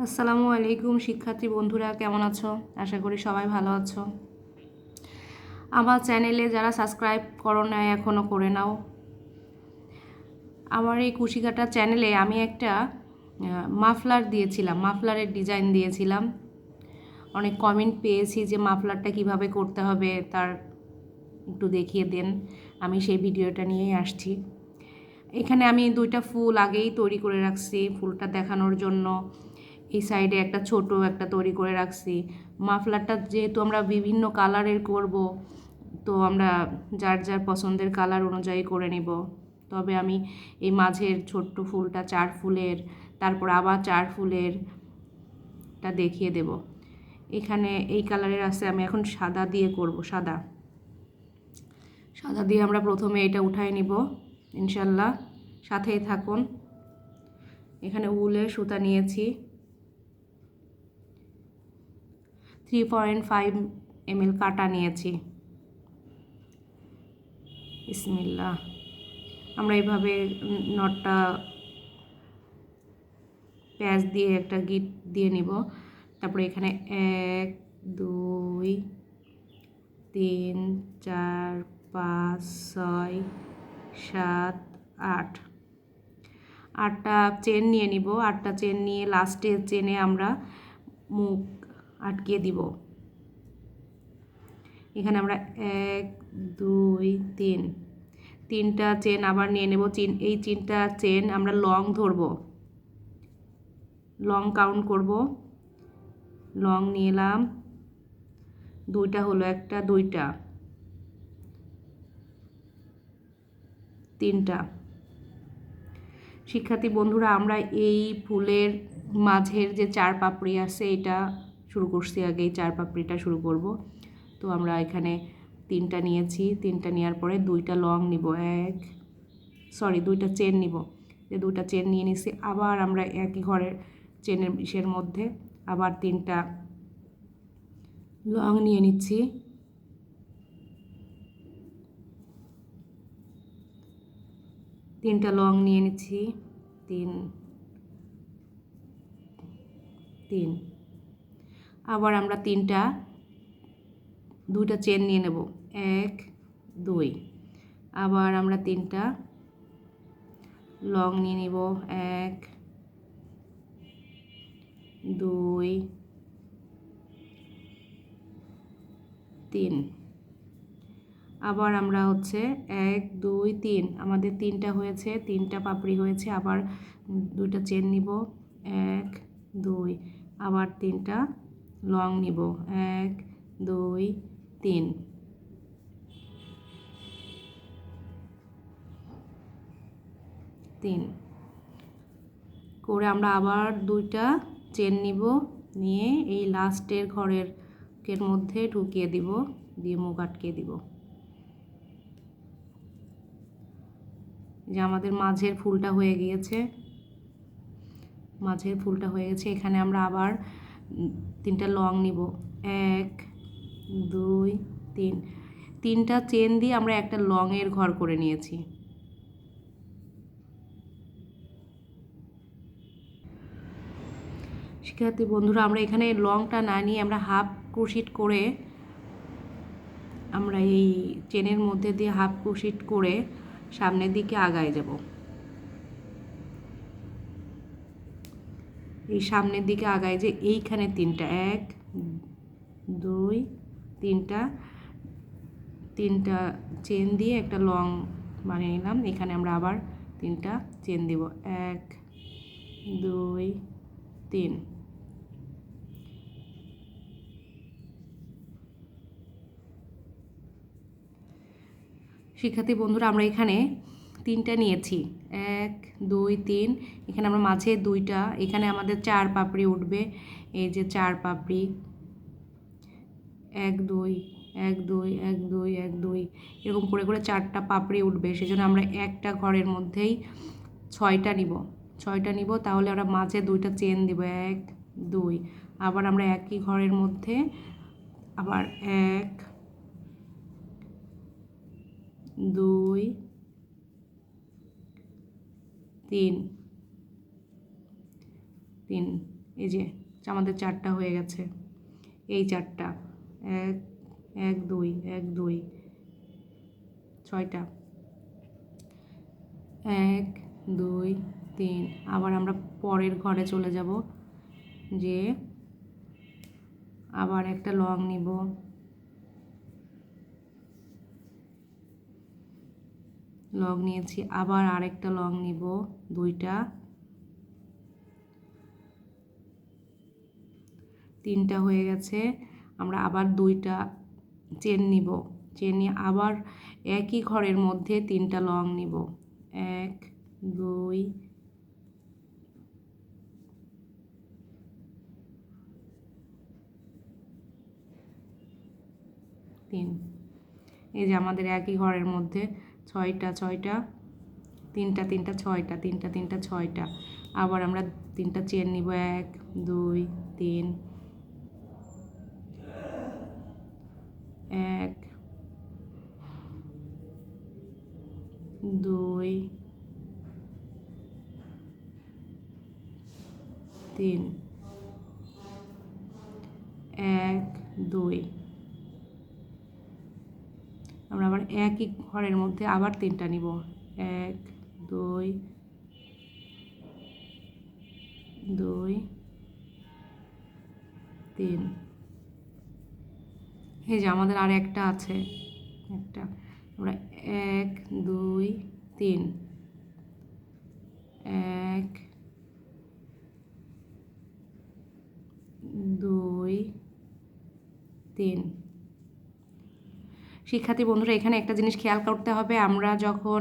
আসসালামু আলাইকুম শিক্ষার্থী বন্ধুরা, কেমন আছো? আশা করি সবাই ভালো আছো। আমার চ্যানেলে যারা সাবস্ক্রাইব করো নাই এখনও করে নাও। আমার এই কুশিকাটা চ্যানেলে আমি একটা মাফলার দিয়েছিলাম, মাফলারের ডিজাইন দিয়েছিলাম। অনেক কমেন্ট পেয়েছি যে মাফলারটা কীভাবে করতে হবে, তার একটু দেখিয়ে দেন। আমি সেই ভিডিওটা নিয়েই আসছি। এখানে আমি দুইটা ফুল আগেই তৈরি করে রাখছি, ফুলটা দেখানোর জন্য। এই সাইডে একটা ছোট একটা তৈরি করে রাখছি। মাফলারটা যেহেতু আমরা বিভিন্ন কালারের করব, তো আমরা যার যার পছন্দের কালার অনুযায়ী করে নিব। তবে আমি এই মাঝের ছোট্ট ফুলটা, চার ফুলের, তারপর আবার চার ফুলের টা দেখিয়ে দেব। এখানে এই কালারের আছে, আমি এখন সাদা দিয়ে করব, সাদা। সাদা দিয়ে আমরা প্রথমে এটা উঠাই নিব, ইনশাল্লাহ। সাথেই থাকুন। এখানে উলের সুতা নিয়েছি। থ্রি পয়েন্ট ফাইভ এমএল কাটা নিয়েছি। ইসমিল্লা আমরা এইভাবে নটটা প্যাঁচ দিয়ে একটা গিট দিয়ে নিব। তারপরে এখানে এক, দুই, তিন, চার, পাঁচ, ছয়, সাত, আট। আটটা চেন নিয়ে নিব। আটটা চেন নিয়ে লাস্টের চেনে আমরা মুখ আটকে দিব। এখানে আমরা এক, দুই, তিন। তিনটা চেন আবার নিয়ে নেব। চিন, এই তিনটা চেন আমরা লং ধরব। লং কাউন্ট করব। লং নিলাম দুইটা হলো একটা, দুইটা। তিনটা। শিক্ষার্থী বন্ধুরা, আমরা এই ফুলের মাঝের যে চার পাপড়ি আছে, এটা শুরু করছি আগে চার পাপড়িটা শুরু করব। তো আমরা এখানে তিনটা নিয়েছি, তিনটা নেওয়ার পরে দুইটা লং নিব, এক সরি দুইটা চেন নিব। যে দুইটা চেন নিয়ে নিছি, আবার আমরা একই ঘরের চেনের ইসের মধ্যে আবার তিনটা লং নিয়ে নিচ্ছি। তিনটা লং নিয়ে নিচ্ছি, তিন তিন। আবার আমরা তিনটা, দুইটা চেন নিয়ে নেব। এক, দুই। আবার আমরা তিনটা লং নিয়ে নিব। এক, দুই, তিন। আবার আমরা হচ্ছে এক, দুই, তিন। আমাদের তিনটা হয়েছে, তিনটা পাপড়ি হয়েছে, আবার দুইটা চেন নিব। এক, দুই। আবার তিনটা লং নিব। এক, দুই, তিন। তিন। করে আমরা আবার দুইটা চেন নিব। নিয়ে এই লাস্টের ঘরের কের মধ্যে ঢুকিয়ে দিব, দিয়ে মুখ আটকে দিব। যে আমাদের মাঝের ফুলটা হয়ে গিয়েছে। মাঝের ফুলটা হয়ে গেছে। এখানে আমরা আবার তিনটা লং নিব। এক, দুই, তিন। তিনটা চেন দিয়ে আমরা একটা লংয়ের ঘর করে নিয়েছি। শিক্ষার্থী বন্ধুরা, আমরা এখানে লংটা না নিয়ে আমরা হাফ ক্রোশিট করে আমরা এই চেনের মধ্যে দিয়ে হাফ ক্রোশিট করে সামনের দিকে আগায় যাব। এই সামনের দিকে আগায় যে এইখানে তিনটা, এক, দুই, তিনটা তিনটা চেন দিয়ে একটা লং বানিয়ে নিলাম। এখানে আমরা আবার তিনটা চেন দিব। এক, দুই, তিন। শিক্ষার্থী বন্ধুরা, আমরা এখানে তিনটা নিয়েছি। এক, দুই, তিন। এখানে আমরা মাঝে দুইটা, এখানে আমাদের চার পাপড়ি উঠবে। এই যে চার পাপড়ি। এক, দুই এক দুই এক দুই এক, দুই। এরকম করে করে চারটা পাপড়ি উঠবে। সেজন্য আমরা একটা ঘরের মধ্যেই ছয়টা নিব। ছয়টা নিব, তাহলে আমরা মাঝে দুইটা চেন দিব। এক, দুই। আবার আমরা একই ঘরের মধ্যে আবার এক, দুই তিন। তিন। এই যে, আমাদের চারটা হয়ে গেছে। এই চারটা। এক এক, দুই এক, দুই। ছয়টা। এক, দুই, তিন। আবার আমরা পরের ঘরে চলে যাব যে আবার একটা লং নিব। লং নিয়েছি, আবার আরেকটা লং নিব, দুইটা। তিনটা হয়ে গেছে, আমরা আবার দুইটা চেন নিব। চেন নিয়ে আবার একই ঘরের মধ্যে তিনটা লং নিব। এক, দুই, তিন। এই যে আমাদের একই ঘরের মধ্যে ছয়টা ছয়টা, তিনটা তিনটা, ছয়টা, তিনটা তিনটা, ছয়টা। আবার আমরা তিনটা চেন নিব, এক, দুই, তিন, এক, দুই, তিন, এক, দুই। আমরা আবার একই ঘরের মধ্যে আবার তিনটা নিব। এক, দুই দুই, তিন। এই যে আমাদের আর একটা আছে, একটা। আমরা এক, দুই, তিন। এক, দুই, তিন। শিক্ষার্থী বন্ধুরা, এখানে একটা জিনিস খেয়াল করতে হবে। আমরা যখন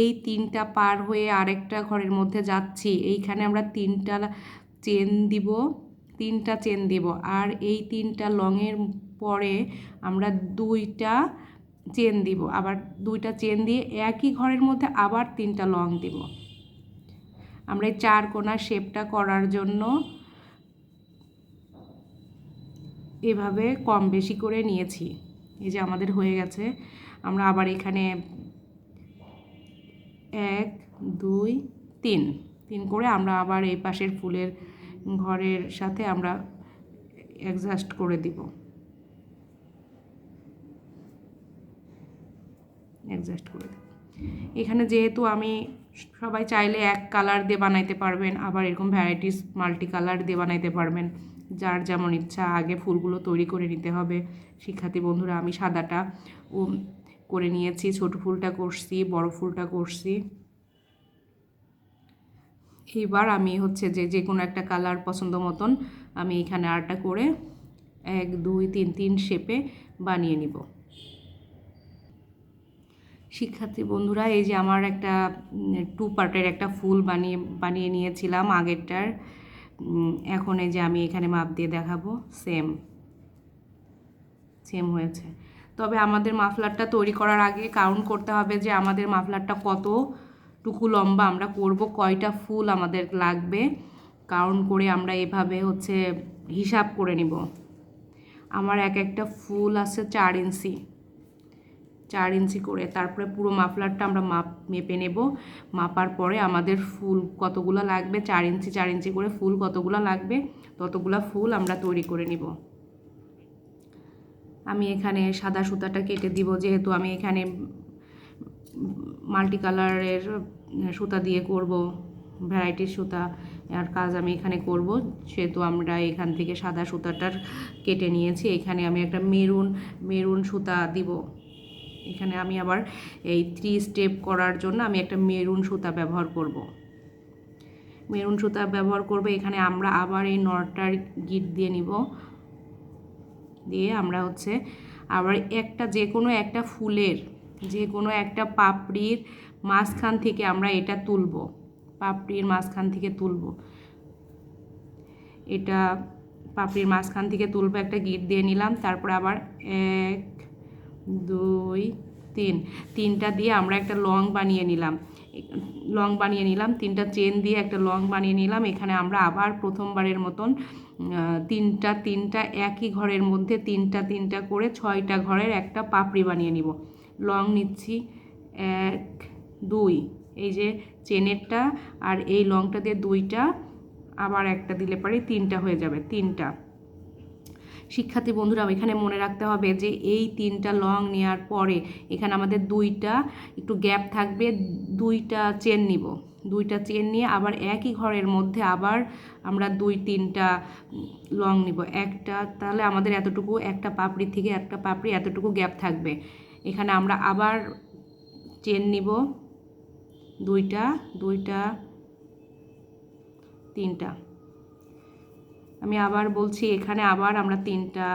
এই তিনটা পার হয়ে আরেকটা ঘরের মধ্যে যাচ্ছি, এইখানে আমরা তিনটা চেন দিব, তিনটা চেন দিব। আর এই তিনটা লংয়ের পরে আমরা দুইটা চেন দিব। আবার দুইটা চেন দিয়ে একই ঘরের মধ্যে আবার তিনটা লং দিব। আমরা এই চার কোণার শেপটা করার জন্য এভাবে কম বেশি করে নিয়েছি। এই যে আমাদের হয়ে গেছে। আমরা আবার এখানে এক, দুই, তিন। তিন করে আমরা আবার এই পাশের ফুলের ঘরের সাথে আমরা অ্যাডজাস্ট করে দিব। অ্যাডজাস্ট করে দেব। এখানে যেহেতু আমি সবাই চাইলে এক কালার দিয়ে বানাইতে পারবেন, আবার এরকম ভ্যারাইটিস মাল্টি কালার দিয়ে বানাইতে পারবেন। যার যেমন ইচ্ছা আগে ফুলগুলো তৈরি করে নিতে হবে। শিক্ষার্থী বন্ধুরা, আমি সাদাটা ও করে নিয়েছি, ছোট ফুলটা করছি, বড় ফুলটা করছি। এইবার আমি হচ্ছে যে যে কোনো একটা কালার পছন্দ মতন আমি এখানে আরটা করে এক, দুই, তিন তিন শেপে বানিয়ে নিব। শিক্ষার্থী বন্ধুরা, এই যে আমার একটা টু পার্টের একটা ফুল বানিয়ে বানিয়ে নিয়েছিলাম আগেরটার। এখন এই যে আমি এখানে মাপ দিয়ে দেখাবো সেম সেম হয়েছে। তবে আমাদের মাফলারটা তৈরি করার আগে কাউন্ট করতে হবে যে আমাদের মাফলারটা কতটুকু লম্বা আমরা করব, কয়টা ফুল আমাদের লাগবে। কাউন্ট করে আমরা এভাবে হচ্ছে হিসাব করে নিব। আমার এক একটা ফুল আছে চার ইঞ্চি। চার ইঞ্চি করে। তারপরে পুরো মাফলারটা আমরা মাপ, মেপে নেব। মাপার পরে আমাদের ফুল কতগুলো লাগবে? চার ইঞ্চি চার ইঞ্চি করে ফুল কতগুলো লাগবে? ততগুলো ফুল আমরা তৈরি করে নিব। আমি এখানে সাদা সুতাটা কেটে দিব, যেহেতু আমি এখানে মাল্টি কালারের সুতা দিয়ে করব, ভ্যারাইটির সুতা আর কাজ আমি এখানে করব। সেহেতু আমরা এখান থেকে সাদা সুতাটার কেটে নিয়েছি। এখানে আমি একটা মেরুন মেরুন সুতা দিব। এখানে আমি আবার এই থ্রি স্টেপ করার জন্য আমি একটা মেরুন সুতা ব্যবহার করব। মেরুন সুতা ব্যবহার করব, এখানে আমরা আবার এই নটার গিট দিয়ে নিব। দিয়ে আমরা হচ্ছে আবার একটা যে কোনো একটা ফুলের, যে কোনো একটা পাপড়ির মাঝখান থেকে আমরা এটা তুলব। পাপড়ির মাঝখান থেকে তুলব। এটা পাপড়ির মাঝখান থেকে তুলবো, একটা গিট দিয়ে নিলাম। তারপর আবার এক দুই, তিন। তিনটা দিয়ে আমরা একটা লং বানিয়ে নিলাম। লং বানিয়ে নিলাম, তিনটা চেন দিয়ে একটা লং বানিয়ে নিলাম। এখানে আমরা আবার প্রথমবারের মতন তিনটা তিনটা একই ঘরের মধ্যে তিনটা তিনটা করে ছয়টা ঘরের একটা পাপড়ি বানিয়ে নিব। লং নিচ্ছি, এক, দুই। এই যে চেনেরটা আর এই লংটা দিয়ে দুইটা, আবার একটা দিলে পারি তিনটা হয়ে যাবে, তিনটা। শিক্ষার্থী বন্ধুরা এখানে মনে রাখতে হবে যে এই তিনটা লং নেওয়ার পরে এখানে আমাদের দুইটা একটু গ্যাপ থাকবে, দুইটা চেন নিব। দুইটা চেন নিয়ে আবার একই ঘরের মধ্যে আবার আমরা দুই তিনটা লং নিব। একটা তাহলে আমাদের এতটুকু, একটা পাপড়ি থেকে একটা পাপড়ি, এতটুকু গ্যাপ থাকবে। এখানে আমরা আবার চেন নিব। দুইটা দুইটা, তিনটা। আমি আবার বলছি, এখানে আবার আমরা তিনটা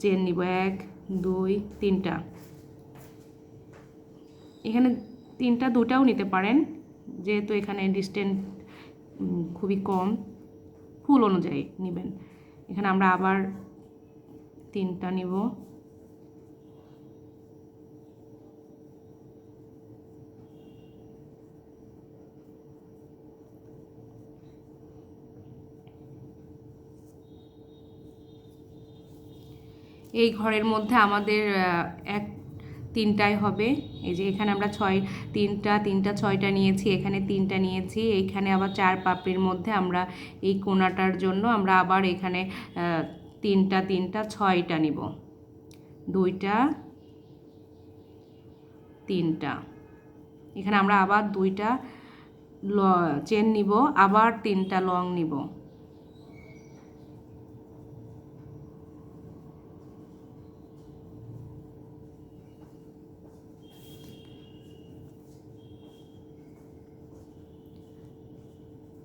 চেন নিব। এক, দুই, তিনটা। এখানে তিনটা দুটাও নিতে পারেন, যেহেতু এখানে ডিস্টেন্স খুবই কম। ফুল অনুযায়ী নেবেন। এখানে আমরা আবার তিনটা নিব। এই ঘরের মধ্যে আমাদের এক তিনটায় হবে। এই যে এখানে আমরা ছয়, তিনটা তিনটা, ছয়টা নিয়েছি, এখানে তিনটা নিয়েছি। এইখানে আবার চার পাপড়ির মধ্যে আমরা এই কোনাটার জন্য আমরা আবার এখানে তিনটা তিনটা, ছয়টা নিব। দুইটা, তিনটা। এখানে আমরা আবার দুইটা ল, চেন নিব, আবার তিনটা লং নিব।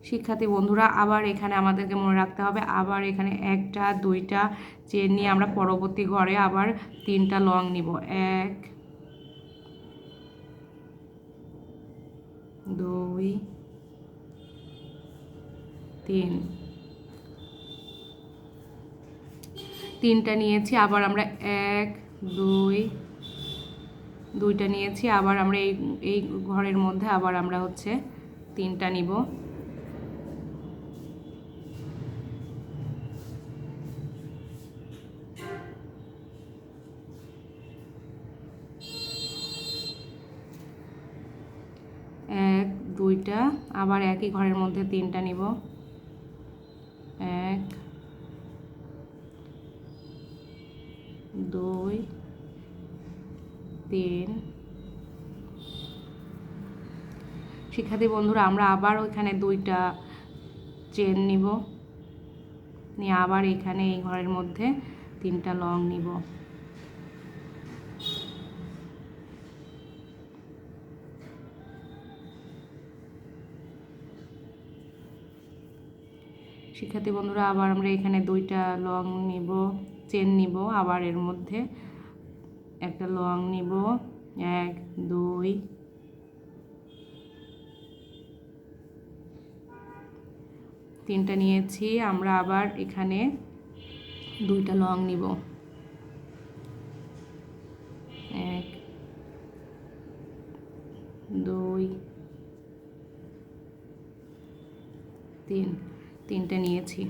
শিক্ষার্থী বন্ধুরা, আবার এখানে আমাদেরকে মনে রাখতে হবে, আবার এখানে একটা, দুইটা চেন নিয়ে আমরা পরবর্তী ঘরে আবার তিনটা লং নিব। এক, দুই, তিন। তিনটা নিয়েছি, আবার আমরা এক, দুই, দুইটা নিয়েছি, আবার আমরা এই এই ঘরের মধ্যে আবার আমরা হচ্ছে তিনটা নিব। দুইটা, আবার একই ঘরের মধ্যে তিনটা নিব। এক, দুই, তিন। শিক্ষার্থী বন্ধুরা, আমরা আবার ওইখানে দুইটা চেন নিব। নিয়ে আবার এখানে এই ঘরের মধ্যে তিনটা লং নিব। শিক্ষার্থী বন্ধুরা, আবার আমরা এখানে দুইটা লং নিব চেন নিব, আবার এর মধ্যে একটা লং নিব। এক, দুই, তিনটা নিয়েছি, আমরা আবার এখানে দুইটা লং নিব। এক, দুই, তিন। তিনটে নিয়েছি।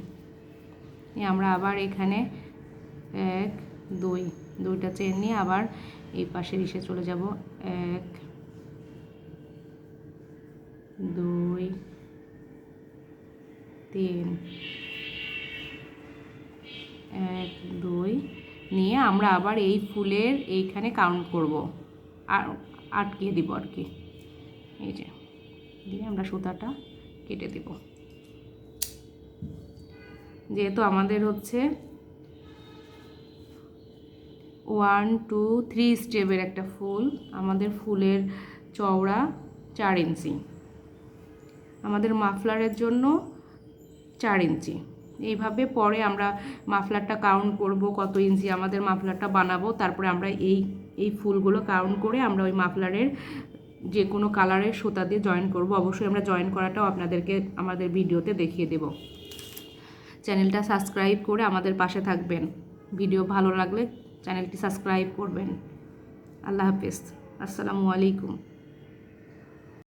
আমরা আবার এখানে এক, দুই, দুইটা চেন নিয়ে আবার এই পাশের ইসে চলে যাব। এক, দুই, তিন। এক, দুই নিয়ে আমরা আবার এই ফুলের এইখানে কাউন্ট করব। আর আটকে দিব আর কি। এই যে, দিয়ে আমরা সুতাটা কেটে দেবো। যেহেতু আমাদের হচ্ছে ওয়ান টু থ্রি স্টেপের একটা ফুল, আমাদের ফুলের চওড়া চার ইঞ্চি। আমাদের মাফলারের জন্য চার ইঞ্চি। এইভাবে পরে আমরা মাফলারটা কাউন্ট করব, কত ইঞ্চি আমাদের মাফলারটা বানাবো, তারপরে আমরা এই এই ফুলগুলো কাউন্ট করে আমরা ওই মাফলারের যে কোনো কালারের সুতা দিয়ে জয়েন করব। অবশ্যই আমরা জয়েন করাটাও আপনাদেরকে আমাদের ভিডিওতে দেখিয়ে দেবো। চ্যানেলটা সাবস্ক্রাইব করে আমাদের পাশে থাকবেন। ভিডিও ভালো লাগলে চ্যানেলটি সাবস্ক্রাইব করবেন। আল্লাহ হাফিজ। আসসালামু আলাইকুম।